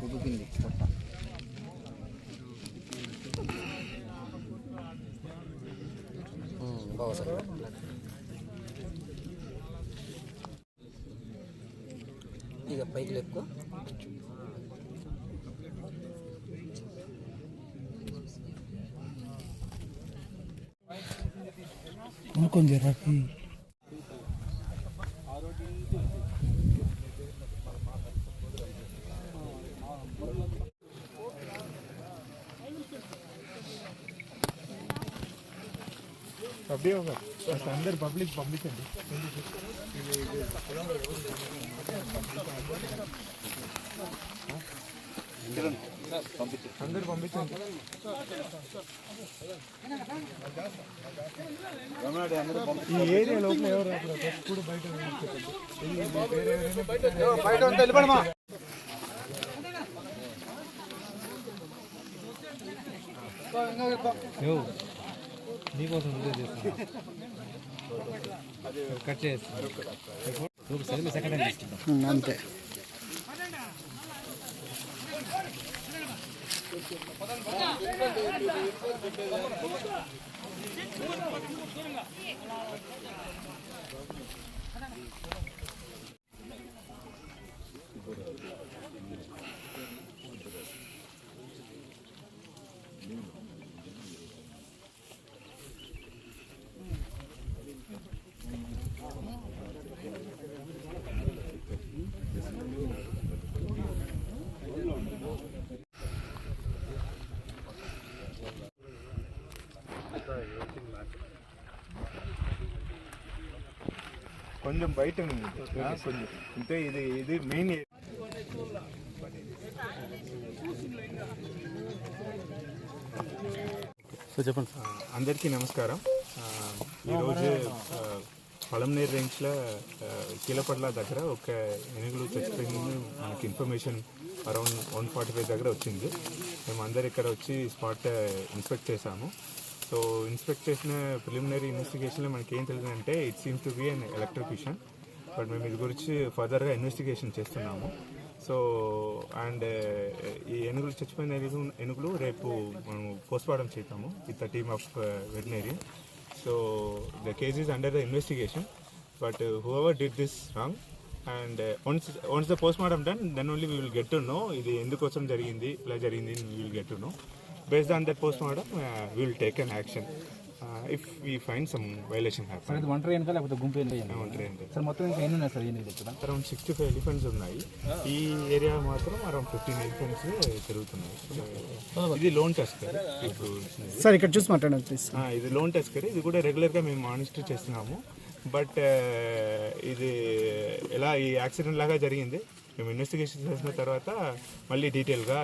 고독인데 죽었다. 음, 먹어서. 이거 빨리 냈고. कौन कौन ఎప్పుడు బయట నిల్చోకండి. ఇది వేరే ఎవరైనా నీకోసం వీడియో చేస్తున్నా కట్ చేస్తాను సెకండ్ బయట తీసుకుంటాం అంతే కొంచెం బయట ఉంది. కొంచెం. అంటే ఇది ఇది మెయిన్ సో చెప్పండి అందరికీ నమస్కారం. ఈరోజు పొలంనేరు రేంజ్లో ఆ, కీలపట్ల దగ్గర ఒక ఏనుగులు చచ్చిపోయింది మనకి information around one forty five దగ్గర వచ్చింది. మేము అందరు ఇక్కడ వచ్చి స్పాట్ ఇన్స్పెక్ట్ చేసాము సో ఇన్స్పెక్ట్ చేసిన ప్రిలిమినరీ ఇన్వెస్టిగేషన్లో మనకి ఏం తెలిసిందంటే it seems to be an electrification but మేము ఇది గురించి ఫర్దర్గా ఇన్వెస్టిగేషన్ చేస్తున్నాము. సో అండ్ ఈ ఏనుగులు చచ్చిపోయిన ఏనుగు ఏనుగులు రేపు మనం పోస్ట్మార్టం చేద్దాము. With the team of veterinary so the case is under the investigation but whoever did this wrong and once once the postmortem done then only we will get to know ఇది ఎందుకోసం జరిగింది ఇలా జరిగింది we will get to know based on that postmortem we will take an action if we find some violation happen ఇది ఒంటరి వెనక లేకపోతే గుంపు వెనక ఉంటాయి అంటే సార్ మొత్తం ఇంకా ఎన్ని ఉన్నాయి సార్ ఎన్ని ఇక్కడ అరౌండ్ సిక్స్టీ ఫైవ్ ఎలిఫెంట్స్ ఉన్నాయి ఈ ఏరియా మాత్రం అరౌండ్ ఫిఫ్టీన్ ఎలిఫెంట్స్ తిరుగుతున్నాయి ఇది లోన్ టెస్కర్ ఇప్పుడు. సార్ ఇక్కడ చూసి మాట్లాడండి ప్లీజ్ ఆ, ఇది లోన్ టెస్కర్ ఇది కూడా రెగ్యులర్గా మేము మానిటర్ చేస్తున్నాము. బట్ ఇది ఎలా ఈ యాక్సిడెంట్ లాగా జరిగింది మేము ఇన్వెస్టిగేషన్ చేసిన తర్వాత మళ్ళీ డీటెయిల్గా